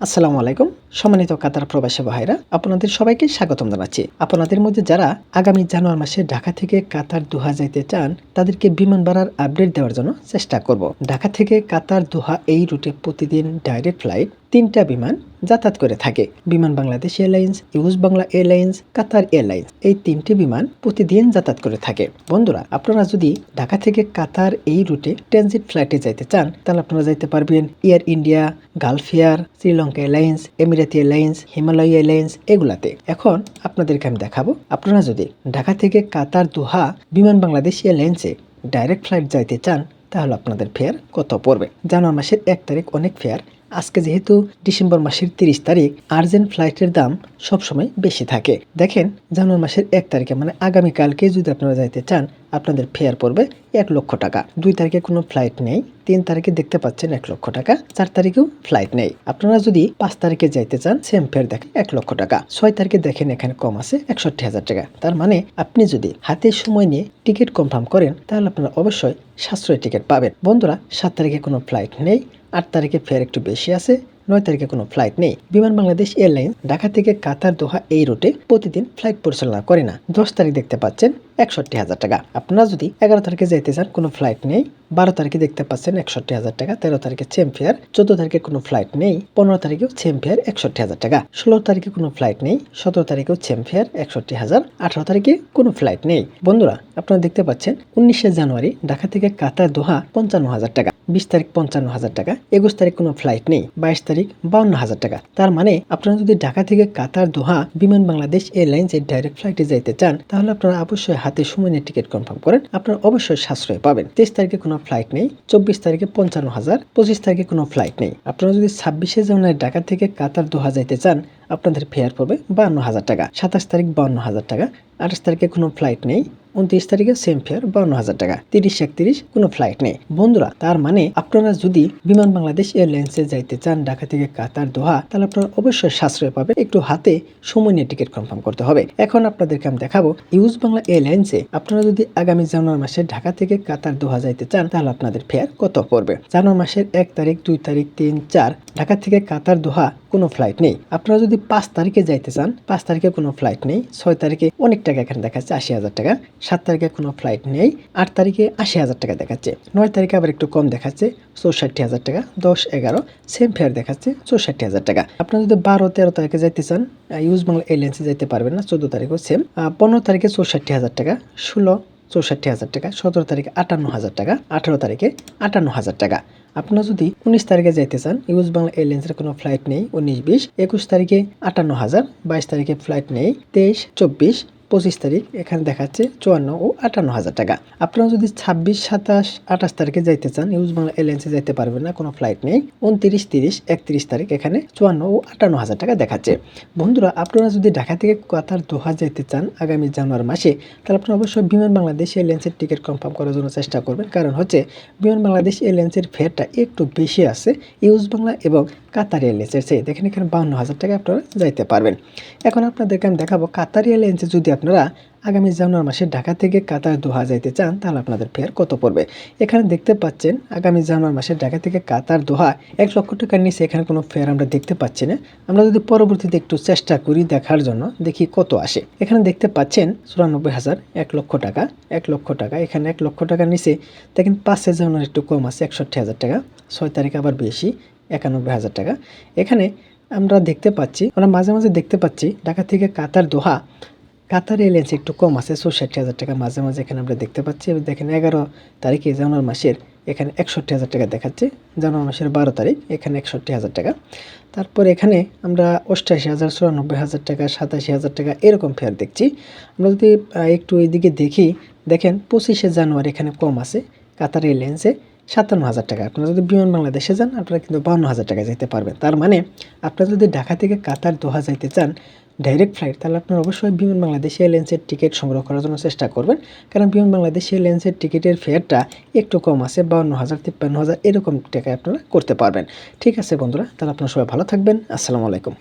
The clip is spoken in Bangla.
আসসালামু আলাইকুম। সম্মানিত কাতার প্রবাসী ভাইরা, আপনাদের সবাইকে স্বাগতম জানাচ্ছি। আপনাদের মধ্যে যারা আগামী জানুয়ারি মাসে ঢাকা থেকে কাতার দুহা যাইতে চান, তাদেরকে বিমান ভাড়ার আপডেট দেওয়ার জন্য চেষ্টা করব। ঢাকা থেকে কাতার দুহা এই রুটে প্রতিদিন ডাইরেক্ট ফ্লাইট তিনটা বিমান যাতায়াত করে থাকে। Biman Bangladesh airlines US Bangla airlines, Qatar airlines এই তিনটি বিমান প্রতিদিন যাতায়াত করে থাকে। বন্ধুরা, আপনারা যদি ঢাকা থেকে কাতার এই রুটে ট্রানজিট ফ্লাইটে যাইতে চান, তাহলে আপনারা যাইতে পারবেন Air India, Gulf Air, Sri Lanka airlines, Emirati airlines, Himalaya airlines এগুলাতে। এখন আপনাদেরকে আমি দেখাবো, আপনারা যদি ঢাকা থেকে কাতার দোহা বিমান বাংলাদেশ এয়ারলাইন্সে ডাইরেক্ট ফ্লাইট যাইতে চান, তাহলে আপনাদের ফেয়ার কত পড়বে? জানুয়ারি মাসের এক তারিখ অনেক ফেয়ার। আজকে যেহেতু ডিসেম্বর মাসের তিরিশ তারিখ, আর্জেন্ট ফ্লাইটের দাম সবসময় বেশি থাকে। দেখেন জানুয়ারি মাসের এক তারিখে মানে আগামীকালকে যদি আপনারা যাইতে চান আপনাদের ফেয়ার পড়বে এক লক্ষ টাকা। দুই তারিখে কোনো ফ্লাইট নেই, তিন তারিখে দেখতে পাচ্ছেন এক লক্ষ টাকা, চার তারিখেও ফ্লাইট নেই। আপনারা যদি পাঁচ তারিখে যাইতে চান সেম ফেয়ার দেখেন, এক লক্ষ টাকা। ছয় তারিখে দেখেন এখানে কম আছে, একষট্টি হাজার টাকা। তার মানে আপনি যদি হাতে সময় নিয়ে টিকিট কনফার্ম করেন, তাহলে আপনারা অবশ্যই সাশ্রয় টিকিট পাবেন। বন্ধুরা, সাত তারিখে কোনো ফ্লাইট নেই, আট তারিখে ফেয়ার একটু বেশি আছে, নয় তারিখে কোনো ফ্লাইট নেই। বিমান বাংলাদেশ এয়ারলাইন্স ঢাকা থেকে কাতার দোহা এই রুটে প্রতিদিন ফ্লাইট পরিচালনা করে না। দশ তারিখ দেখতে পাচ্ছেন একষট্টি হাজার টাকা। আপনারা যদি এগারো তারিখে যাইতে চান, কোনো ফ্লাইট নেই। বারো তারিখে দেখতে পাচ্ছেন একষট্টি হাজার টাকা, তেরো তারিখে সেম ফেয়ার চোদ্দ তারিখে কোনো ফ্লাইট নেই, পনেরো তারিখেও সেম ফেয়ার একষট্টি হাজার টাকা। ষোলো তারিখে কোনো ফ্লাইট নেই, সতেরো তারিখেও সেম ফেয়ার একষট্টি হাজার, আঠারো তারিখে কোনো ফ্লাইট নেই। বন্ধুরা, আপনারা দেখতে পাচ্ছেন উনিশে জানুয়ারি ঢাকা থেকে কাতার দোহা পঞ্চান্ন হাজার টাকা, বিশ তারিখ পঞ্চান্ন হাজার টাকা, একুশ তারিখ কোনো ফ্লাইট নেই, বাইশ তারিখ বাউন্ন হাজার টাকা। তার মানে আপনারা যদি ঢাকা থেকে কাতার দোহা বিমান বাংলাদেশ এয়ারলাইন্সের ডাইরেক্ট ফ্লাইটে যাইতে চান, তাহলে আপনারা অবশ্যই হাতে সময় টিকিট কনফার্ম করেন, আপনারা অবশ্যই সাশ্রয় পাবেন। তেইশ তারিখে কোনো ফ্লাইট নেই, চব্বিশ তারিখে পঞ্চান্ন হাজার, পঁচিশ তারিখে কোনো ফ্লাইট নেই। আপনারা যদি ছাব্বিশে জানুয়ারি ঢাকা থেকে কাতার দোহা যাইতে চান, আপনাদের ফেয়ার পড়বে বান্ন হাজার টাকা, সাতাশ তারিখ বান্ন হাজার টাকা, আঠাশ তারিখে কোনো ফ্লাইট নেই উনত্রিশ তারিখে সেম ফেয়ার বান্ন হাজার টাকা। তিরিশ, একত্রিশ, কোনো ফ্লাইট নেই। বন্ধুরা, তার মানে আপনারা যদি বিমান বাংলাদেশ এয়ারলাইন্সে যাইতে চান, ঢাকা থেকে কাতার, দোহা, তাহলে আপনারা অবশ্যই সাশ্রয় পাবেন। একটু হাতে সময় নিয়ে টিকিট কনফার্ম করতে হবে। এখন আপনাদেরকে আমি দেখাবো ইউজ বাংলা এয়ারলাইন্সে আপনারা যদি আগামী জানুয়ারি মাসে ঢাকা থেকে কাতার, দোহা যাইতে চান, তাহলে আপনাদের ফেয়ার কত পড়বে? জানুয়ারি মাসের এক তারিখ, দুই তারিখ, তিন, চার, ঢাকা থেকে কাতার, দোহা কোনো ফ্লাইট নেই। আপনারা যদি পাঁচ তারিখে যাইতে চান, পাঁচ তারিখে কোনো ফ্লাইট নেই, ছয় তারিখে অনেক টাকা এখানে দেখাচ্ছে, আশি হাজার টাকা। সাত তারিখে কোনো ফ্লাইট নেই, আট তারিখে আশি হাজার টাকা দেখাচ্ছে। নয় তারিখে আবার একটু কম দেখাচ্ছে, চৌষট্টি হাজার টাকা, দশ, এগারো সেম ফেয়ার দেখাচ্ছে, চৌষট্টি হাজার টাকা। আপনারা যদি বারো, তেরো তারিখে যাইতে চান ইউজ বাংলা এয়ারলাইন্সে যাইতে পারবেন না, চোদ্দ তারিখও সেম পনেরো তারিখে চৌষট্টি হাজার টাকা, ষোলো চৌষট্টি হাজার টাকা, সতেরো তারিখে আটান্ন হাজার টাকা, আঠারো তারিখে আটান্ন হাজার টাকা। আপনারা যদি উনিশ তারিখে যাইতে চান ইউজ বাংলা এয়ারলাইন্সের কোনো ফ্লাইট নেই, উনিশ, বিশ, একুশ তারিখে আটান্ন হাজার, বাইশ তারিখে ফ্লাইট নেই, তেইশ, চব্বিশ পঁচিশ তারিখ, এখানে দেখাচ্ছে চুয়ান্ন ও আটান্ন হাজার টাকা। আপনারা যদি ছাব্বিশ, সাতাশ, আঠাশ তারিখে যাইতে চান ইউজ বাংলা এয়ারলাইন্সে যাইতে পারবেন না, কোনো ফ্লাইট নেই। উনত্রিশ, তিরিশ, একত্রিশ তারিখ এখানে চুয়ান্ন ও আটান্ন হাজার টাকা দেখাচ্ছে। বন্ধুরা, আপনারা যদি ঢাকা থেকে কাতার, দোহা যাইতে চান আগামী জানুয়ারি মাসে, তাহলে আপনারা অবশ্যই বিমান বাংলাদেশ এয়ারলাইন্সের টিকিট কনফার্ম করার জন্য চেষ্টা করবেন। কারণ হচ্ছে, বিমান বাংলাদেশ এয়ারলাইন্সের ফেয়ারটা একটু বেশি আছে। ইউজ বাংলা এবং কাতার এয়ারলাইন্সের চেয়ে, দেখেন এখানে বাউন্ন হাজার টাকা আপনারা যাইতে পারবেন। এখন আপনাদেরকে আমি দেখাবো কাতার এয়ারলাইন্সে যদি আপনারা আগামী জানুয়ারি মাসে ঢাকা থেকে কাতার দোহা যাইতে চান, তাহলে আপনাদের ফেয়ার কত পড়বে? এখানে দেখতে পাচ্ছেন, আগামী জানুয়ারি মাসে ঢাকা থেকে কাতার দোহা এক লক্ষ টাকার নিচে এখানে কোনো ফেয়ার আমরা দেখতে পাচ্ছি না। আমরা যদি পরবর্তীতে একটু চেষ্টা করি দেখার জন্য, দেখি কত আসে। এখানে দেখতে পাচ্ছেন, চুরানব্বই হাজার এক লক্ষ টাকা, এক লক্ষ টাকা, এখানে এক লক্ষ টাকার নিচে, দেখেন পাঁচে জানুয়ারি একটু কম আছে, একষট্টি হাজার টাকা, ছয় তারিখ আবার বেশি একানব্বই হাজার টাকা। এখানে আমরা দেখতে পাচ্ছি, আমরা মাঝে মাঝে দেখতে পাচ্ছি ঢাকা থেকে কাতার দোহা, কাতার এয়ারলাইন্স একটু কম আছে চৌষট্টি হাজার টাকা। মাঝে মাঝে এখানে আমরা দেখতে পাচ্ছি দেখেন এগারো তারিখে জানুয়ারি মাসের এখানে একষট্টি হাজার টাকা দেখাচ্ছে। জানুয়ারি মাসের বারো তারিখ, এখানে একষট্টি হাজার টাকা। তারপর এখানে আমরা অষ্টাশি হাজার, চুরানব্বই হাজার টাকা, সাতাশি হাজার টাকা এরকম ফেয়ার দেখছি। আমরা যদি একটু এদিকে দেখি, দেখেন পঁচিশে জানুয়ারি এখানে কম আছে কাতার এয়ারলাইন্সে। সাতান্ন হাজার টাকা। আপনারা যদি বিমান বাংলাদেশে যান, আপনারা কিন্তু বান্ন হাজার টাকা যেতে পারবেন। তার মানে আপনারা যদি ঢাকা থেকে কাতার, দোহা যাইতে চান ডাইরেক্ট ফ্লাইট তাহলে আপনার অবশ্যই বিমান বাংলাদেশ এয়ারলাইন্সের টিকিট সংগ্রহ করার জন্য চেষ্টা করবেন। কারণ বিমান বাংলাদেশ এয়ারলাইন্সের টিকিটের ফেয়ারটা একটু কম আছে, বাউন্ন হাজার, তিপ্পান্ন হাজার, এরকম টাকায় আপনারা করতে পারবেন। ঠিক আছে বন্ধুরা, তাহলে আপনারা সবাই ভালো থাকবেন। আসসালামু আলাইকুম।